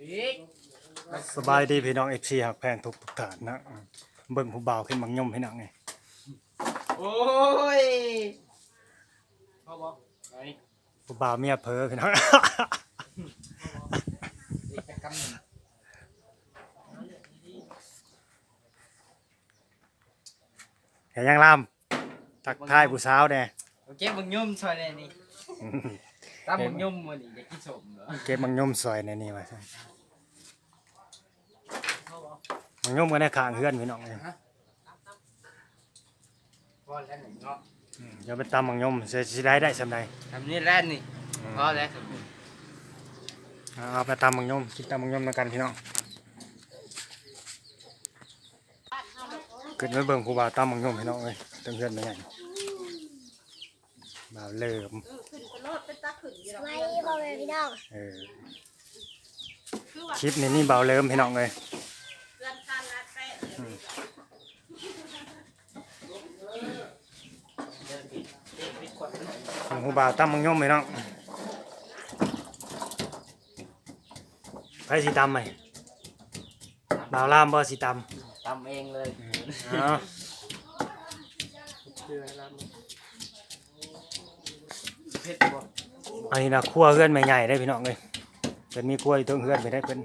อีกสบายดีพี่น้อง FC หักแพงทุกทุกฐานนะอืมเบิ่งผู้บ่าวขึ้นบังยมพี่น้องไงโอ้ยพอบอกไอ้ผู้บ่าวเมียเผลอพี่น้องอีกกำหนึ่งแกยังล่ำทักทายผู้สาวแน่โอเคมึงยุ่มซอยเลยนี่อืม ตามมึงยุ่มมันนี่จะกินสมเหรอเก็บบังยมซอยในนี่ว่าซั่นบังยมก็ได้ข้างเฮือนพี่น้องเลยพอแล้วหนึ่งเนาะอืมเดี๋ยวไปตามบังยมสิสิได้ได้สำใดทำนี่แรกนี่พอแล้วเอาเอาไปตามบังยมกินตามบังยมแล้วกันพี่น้องเกิดมาเบิ่งผู้บ่าวตามบังยมพี่น้องเลยตั้งเฮือนมาใหญ่บ่าวเริ่มไว้บ่แม่พี่น้องเออคลิปนี้นี่เบาเริ่มพี่น้องเลยอืมของหูบ่าวตั้มมังยมพี่น้องไปสีตำไหมบ่าวล่ามบ่สีตำทำเองเลยอ๋ ออันนี้นะครัวเพื่อนใหญ่ๆได้พี่น้องเลยเป็นมีครัวอยู่ตรงเพื่อนไปได้เพิ่น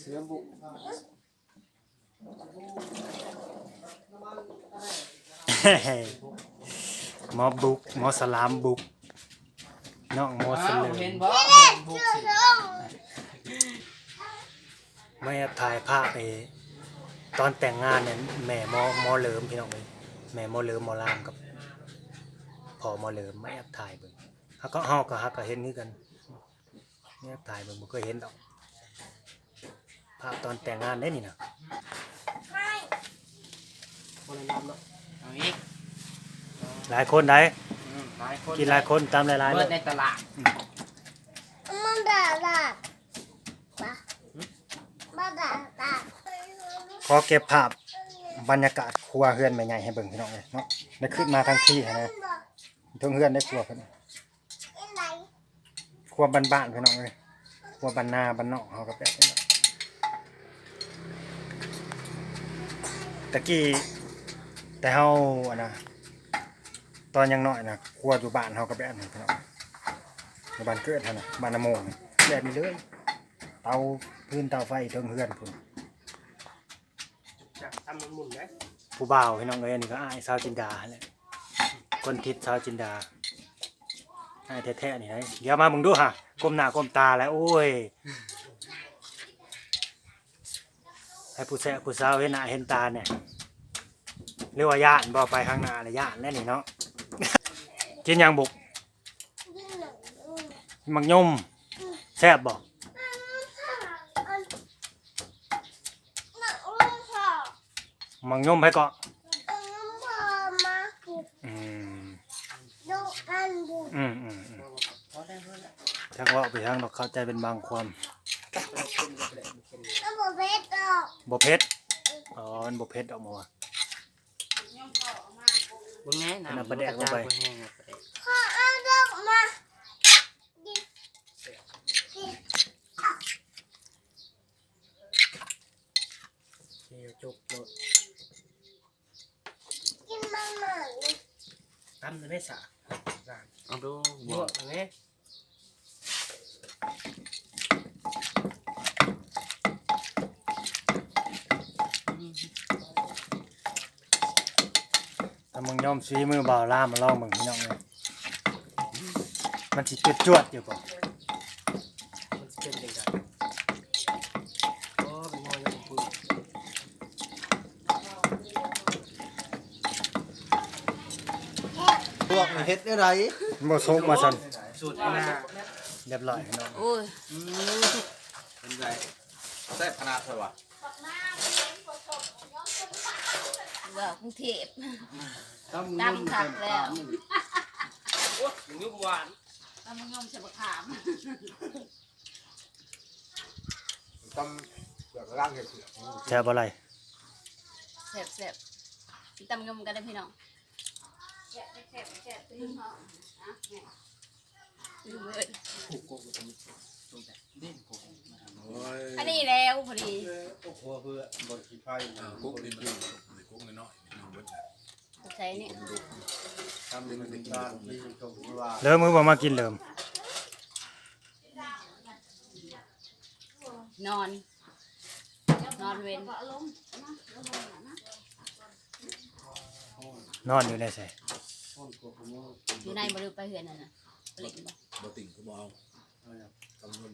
เสือบุกหมอบุกหมอสลามบุกน้องหมอสอ้าวลืมเห็นบ่เห็นบุกสิไม่ถ่ายภาพไปตอนแต่งงานเนี่ยแม่หมอหมอเหลิมพี่น้องเลยแม่หมอเหลิมหมอลามกับ พ่อหมอเหลิมไม่แอบถ่ายเบิ่งฮักก็เฮาก็ฮักก็เห็นคือกันไม่แอบถ่ายเบิ่งบ่เคยเห็นดอกภาพตอนแต่งงานได้นี่นะเอาอีกหลายคนได้อืมหลายคนกินหลายคนตามหลายๆเบิเลดในยตลาดมันด่าด่าบ้าบ้าด่าด่าขอเก็บภาพบรรยากาศครัวเฮือนแม่ใหญ่ให้เบิ่งพี่น้องเลยเนาะได้ขึ้นมาทั้งที่หั้นนะ ทั้งเฮือนได้ครัวเพิ่นไอ้ไหนครัวบ้านๆพี่น้องเลยครัวบ้านนาบ้านนอกเฮาก็แบบนี้เนาะตะกี้แต่เฮาอะนะตอนยังน้อยนะครัวอยู่บ้านเฮาก็แบบนี้พี่น้องอยู่บ้านเกิดหั่นน่ะบ้านนาโมงแบบนี้เลยเตาพื้นเตาไฟเทิงเฮือนพุ่นทำมันหมุนไหมผู้บ่าวพี่น้องเอ้ยอันนี้ก็อ้ายสาวจินดาแหละ คนทิศสาวจินดาอ้แท้ๆนี่ไงเดี๋ยวมามึงดูฮะก้มหน้าก้มตาแล้วโอ้ยให้ผู้แสะผู้สาวเห็นหน้าเห็นตาเนี่ยเรียกว่าย่านบ่ไปข้างหน้าเลยย่านแล้วนี่เนาะกินยังบุกมักยมแซ่บบ่หนังลูกมักยมไปเกาะ ลูกพ่อมาบุก อืม ดู กันบุกอืมอืมอืมพอได้พอได้ชักว่าไปทางดอกเข้าใจเป็นบางความแล้วบอกเพชรออกบ่เผ็ดอ๋อมันบ่เผ็ดออกมาว่ะมึงไงน้ำน้ำปลาแดกลงไปแห้งน้ำปลาแดกพ่อเอาดอกมากินกิเจียวจุกโลดกินมันหน่อยตั้มจะได้สะ เอาดูบวกอันนี้ถ้ามึงยอมซีมือเบาล่ามาลองมึงพี่น้องเลยมันสิจุดจวดๆอยู่บ่มันจะเป็นยังไงโอ้เป็นมอยังพูด พ วกเฮ็ดได้ไรบ่ซุกมาสั่นสูตรอันน่ะเรียบร้อยพี่น้องโอ้ยเป็นไรแซ่บขนาดเท่าวะว่ากรุงเทพต้องดำคักแล้วโอ้ยยุ่งหวานแล้วมันยอมใส่บะขามต้องแบบร่างเห็ดเผือกแซ่บบ่ไรแซ่บแซ่บกินตำยมกันได้พี่น้อง ผูกโกงตรงตรงแต่เด่นโกงมาทำโอ้ยอันนี้แล้วพอดีโอ้โหเพื่อบริษัทไฟอ่ากุ๊กนี่มันนี่กุ๊กน้อยๆมันเบิดแล้วใช้นี่ทำเป็นการที่ตรงว่าเริ่มมือบ่มากินเริ่มนอน นอนเว้นนอนอยู่ในใส่ ห้องกบมืออยู่ในบริเวณไปเหือนนั่นน่ะปลิงบ่บ่ติ่งก็บ่เอาเอาอย่างกำเงิน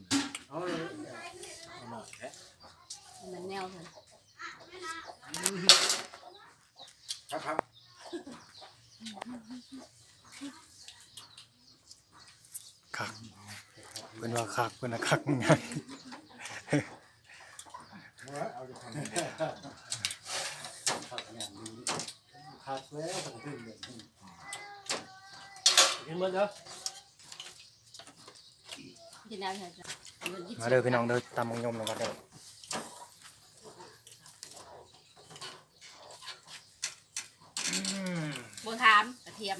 เอาเลยเอาหน่อยแท้มันแนวเถอะครับครับคักเพิ่นว่าคักเพิ่นว่าคักไงเอาจะทำผักอย่างนี้ขาดแล้วผักขึ้นเลย กินมันเด้อ กินได้เถอะจ้ะมันยิบมาเด้อพี่น้องเด้อตำมังยมลงกันเด้ออืมบัวถามกระเทียม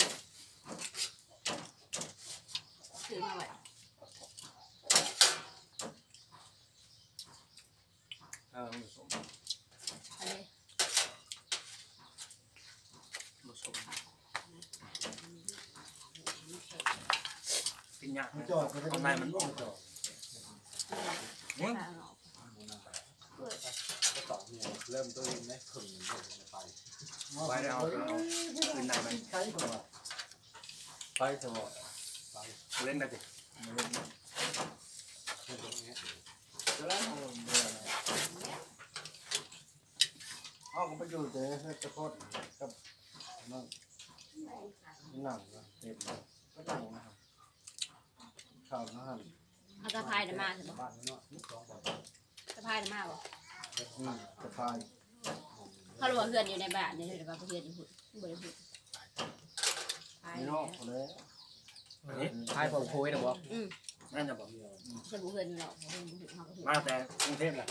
ซื้อมาไว้เอาผสมอันนี้ ผสม กิน ยากมันจอดมันจะได้มันจอดข้าวออกก็ต่อเนี่ยเริ่มต้นไหมขึงไปไว้แล้วเอาเอาคืนในมันใช้ก่อนไปสมองเล่นได้ดิเอาก็ไปอยู่แต่ตะโคตกับนั่งนั่งเต็มก็นั่งนะครับ ข้าวนั่นเอาตะไคร้น่ะมาใช่บ่บ้านเนาะสองบาทตะไคร้น่ะมาบ่อืมกระพายเขารู้ว่าเพื่อนอยู่ในบ้านเนี่ยเดี๋ยวว่าเพื่อนอยู่พุ่นบ่ได้พูดไปไม่นอกแล้วอันนี้ทายผมโคุยนะบ่อืมนั่นจะบอกฉันบ่เพื่อนอยู่หรอกบ่เพื่อนบ่ถึงเขาก็พูดมาแต่กรุงเทพแหละ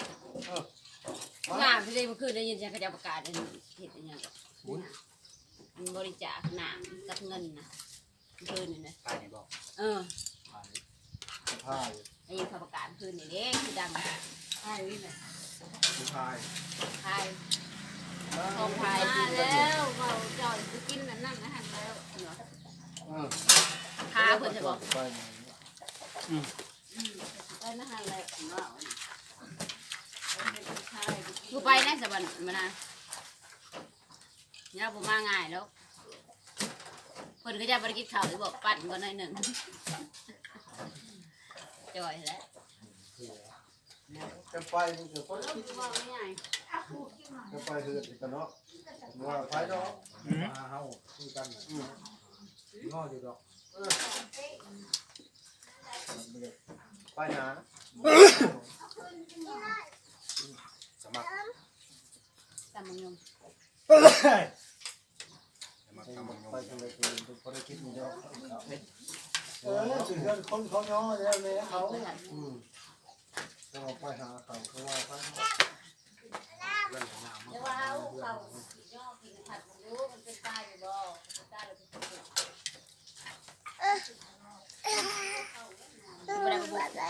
งานพี่ได้เมื่อคืนได้ยินเสียงเขาจะประกาศอันเฮ็ดอันหยังมันบริจาคน้ำกับเงินนะเมื่อคืนนี่นะตายไหนบอกเออ กระพายได้ยินเขาประกาศเมื่อคืนนี่เด้คือดังใช่วิ่งเลยกระพายไทยทองไทยมาแล้วเราจอยไปกินนั่นนั่นนะฮะแล้วเออพาเพิ่อนจะบอกไปไปนะฮะแล้วว่ากูไปนะสวรรค์มานะเนี่ยผมมาง่ายแล้วเพิ่นก็จะบริกิจข่าวหรือบอกปั่นก่อนหน่อยหนึ่ง จอยแล้วจะไปมันจะคนคิดว่าง่ายจะไปเฮือนอีกกันเนาะว่าไปเนาะมาเฮาคือกันน่ะงออยู่ดอกไปนะสมัครตามมึงยมสมัครตำมังยมไปทางไหนคือคนคิดมันจะ เออถึงกันคนเขาย่อแล้วแม่เขาอืมจะไปหาเขาเขาว่าไปเดี๋ยวว่าเอาเขาย่อกินผัดมันดูมันเป็นตายอยู่บ่เป็นตายหรือเป็นตายไม่ได้มาบอกอะไร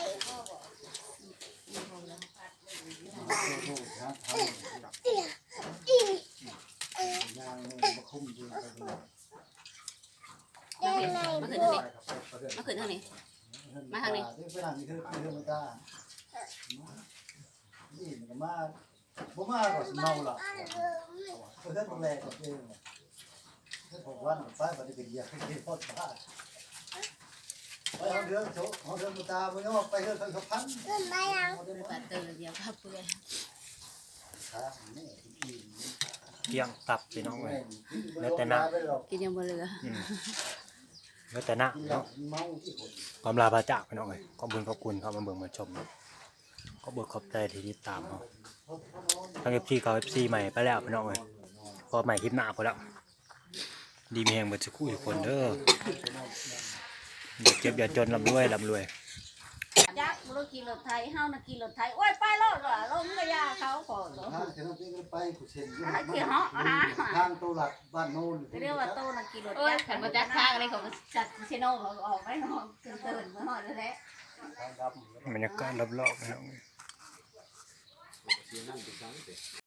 ยางมาคุ้มยืนไปเลย ได้ไหน มาขึ้น ลู ทางกนี้ มาขึ้นทางนี้ ที่ฝรั่งนี่คือคือมันตานี่มันมาบ่มาก็เมาละเพื่อนมาแลกับเองเพื่อนผมวันป้าปฏิบัติยาที่พ่อตาไปเอาเรื่องโชว์เอาเรื่องตาไปเอาไปเรื่องเขาพันขึ้นมายังไปปัดเตอเดียวครับเพื่อนเกี่ยงตับพี่น้องเลยแล้วแต่นะกินยังบ่เหลือ อืม แล้วแต่หน้าเนาะความลาพระจากพี่น้องเลยขอบคุณขอบคุณเข้ามาเบิ่งมาชมเนาะขอบคุณขอบใจที่ติดตามเนาะทั้ง FC เก่า FC ใหม่ไปแล้วพี่น้องเลยพอใหม่คลิปหน้าพอแล้วดีมีแหงเบิดสักครู่ทุกคนเด้ออย่าเจ็บอย่าจนลำรวยลำรวย กรถขี่รถไทยเฮาน่ะขี่รถไทยโอ้ยไปรถว่ะลงกระยาเขาขอเนาะทางที่เราไปก็ไปกูเซ็นอยู่ถ้าขี่เหาะหา ทางตัวหลักบ้านโน่นเรียกว่าโตน่ะขี่รถจักรขันมาจักทางอะไรของจัดเชโน่เขาออกไปเนาะเกินเกินมาหอดแล้วแหละทางดำ บรรยากาศรอบๆพี่น้องเสียงนั่งไปสังเต